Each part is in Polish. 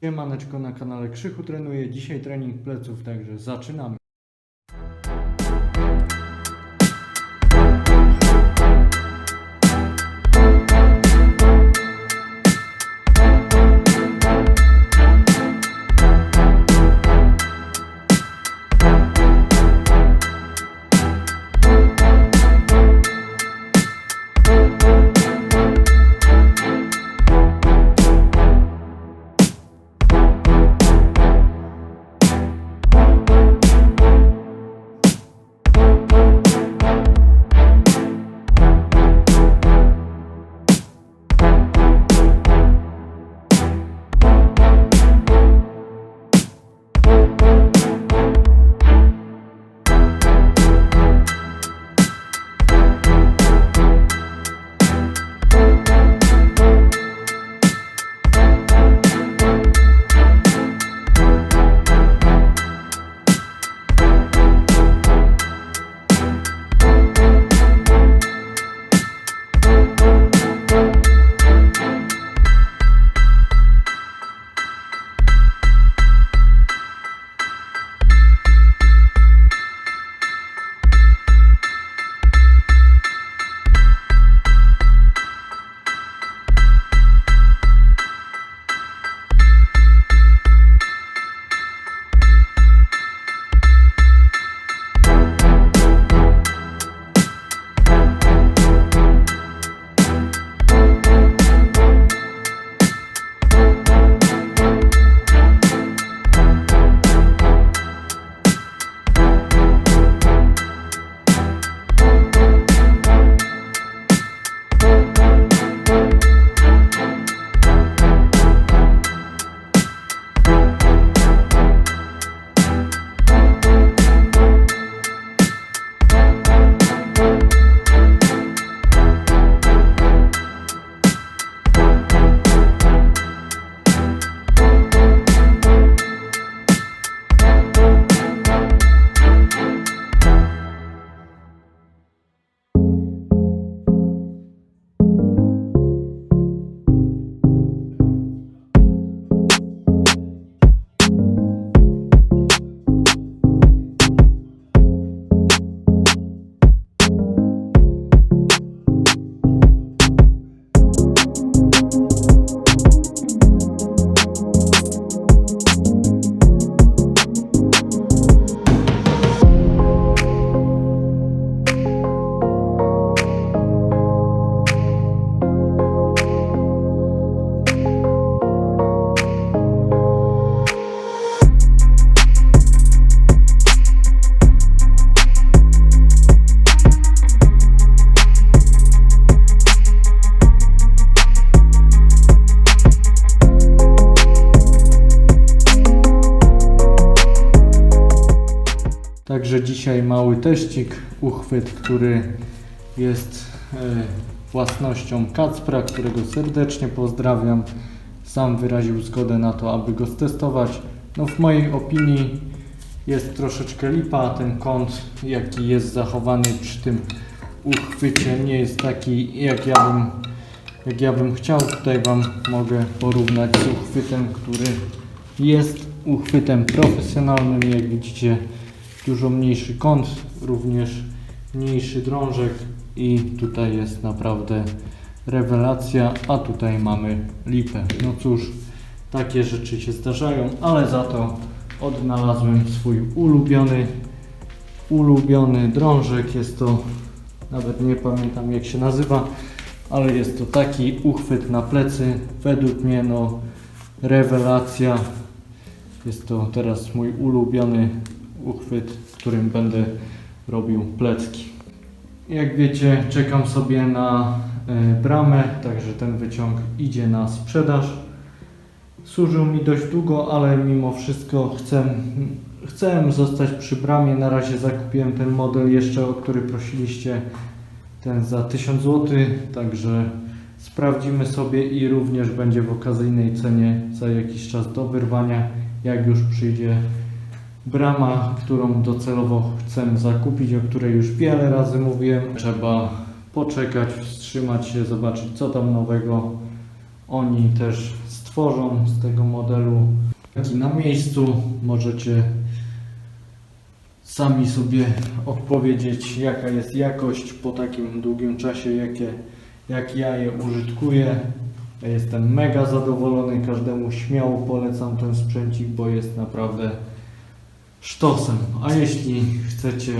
Siemaneczko na kanale Krzychu trenuje. Dzisiaj trening pleców, także zaczynamy. Dzisiaj mały teścik, uchwyt, który jest e, własnością Kacpra, którego serdecznie pozdrawiam. Sam wyraził zgodę na to, aby go stestować. No w mojej opinii jest troszeczkę lipa, ten kąt jaki jest zachowany przy tym uchwycie nie jest taki jak ja bym, jak ja bym chciał. Tutaj Wam mogę porównać z uchwytem, który jest uchwytem profesjonalnym. Jak widzicie dużo mniejszy kąt, również mniejszy drążek i tutaj jest naprawdę rewelacja, a tutaj mamy lipę. No cóż, takie rzeczy się zdarzają, ale za to odnalazłem swój ulubiony, ulubiony drążek. Jest to, nawet nie pamiętam jak się nazywa, ale jest to taki uchwyt na plecy. Według mnie no rewelacja. Jest to teraz mój ulubiony uchwyt, którym będę robił plecki. Jak wiecie, czekam sobie na e, bramę, także ten wyciąg idzie na sprzedaż. Służył mi dość długo, ale mimo wszystko chcę, chcę zostać przy bramie. Na razie zakupiłem ten model jeszcze, o który prosiliście, ten za 1000 zł, także sprawdzimy sobie i również będzie w okazyjnej cenie za jakiś czas do wyrwania, jak już przyjdzie brama, którą docelowo chcę zakupić, o której już wiele razy mówiłem. Trzeba poczekać, wstrzymać się, zobaczyć co tam nowego oni też stworzą z tego modelu. Taki na miejscu możecie sami sobie odpowiedzieć, jaka jest jakość po takim długim czasie, jakie, jak ja je użytkuję. Ja jestem mega zadowolony, każdemu śmiało polecam ten sprzęcik, bo jest naprawdę sztosem. A jeśli chcecie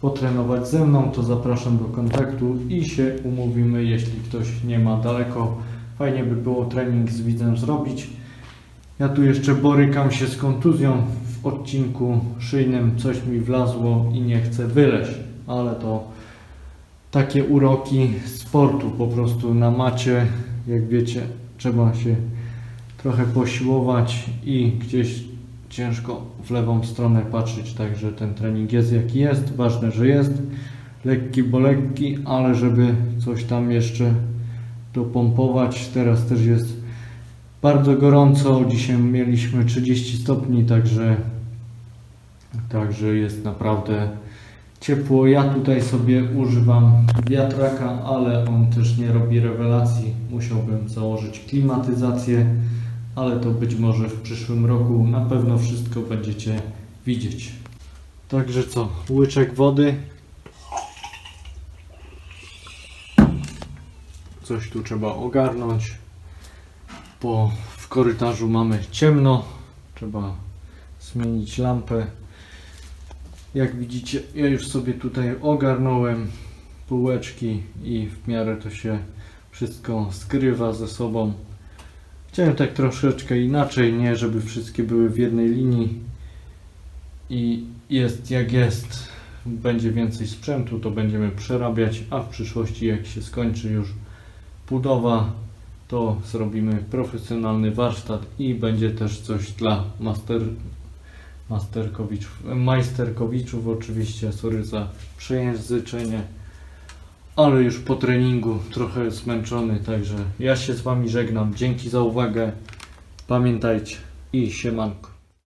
potrenować ze mną, to zapraszam do kontaktu i się umówimy, jeśli ktoś nie ma daleko. Fajnie by było trening z widzem zrobić. Ja tu jeszcze borykam się z kontuzją w odcinku szyjnym, coś mi wlazło i nie chcę wyleźć, ale to takie uroki sportu po prostu na macie, jak wiecie, trzeba się trochę posiłować i gdzieś ciężko w lewą stronę patrzeć, także ten trening jest jaki jest, ważne, że jest, lekki, bo lekki, ale żeby coś tam jeszcze dopompować, teraz też jest bardzo gorąco, dzisiaj mieliśmy 30 stopni, także, także jest naprawdę ciepło. Ja tutaj sobie używam wiatraka, ale on też nie robi rewelacji. Musiałbym założyć klimatyzację, ale to być może w przyszłym roku na pewno wszystko będziecie widzieć. Także co, łyczek wody. Coś tu trzeba ogarnąć, bo w korytarzu mamy ciemno. Trzeba zmienić lampę. Jak widzicie, ja już sobie tutaj ogarnąłem półeczki i w miarę to się wszystko skrywa ze sobą. Chciałem tak troszeczkę inaczej, nie żeby wszystkie były w jednej linii. I jest jak jest. Będzie więcej sprzętu, to będziemy przerabiać, a w przyszłości jak się skończy już budowa, to zrobimy profesjonalny warsztat i będzie też coś dla master, masterkowiczów, majsterkowiczów oczywiście, sorry za przejęzyczenie, ale już po treningu trochę zmęczony, także ja się z Wami żegnam, dzięki za uwagę, pamiętajcie. I siemanko.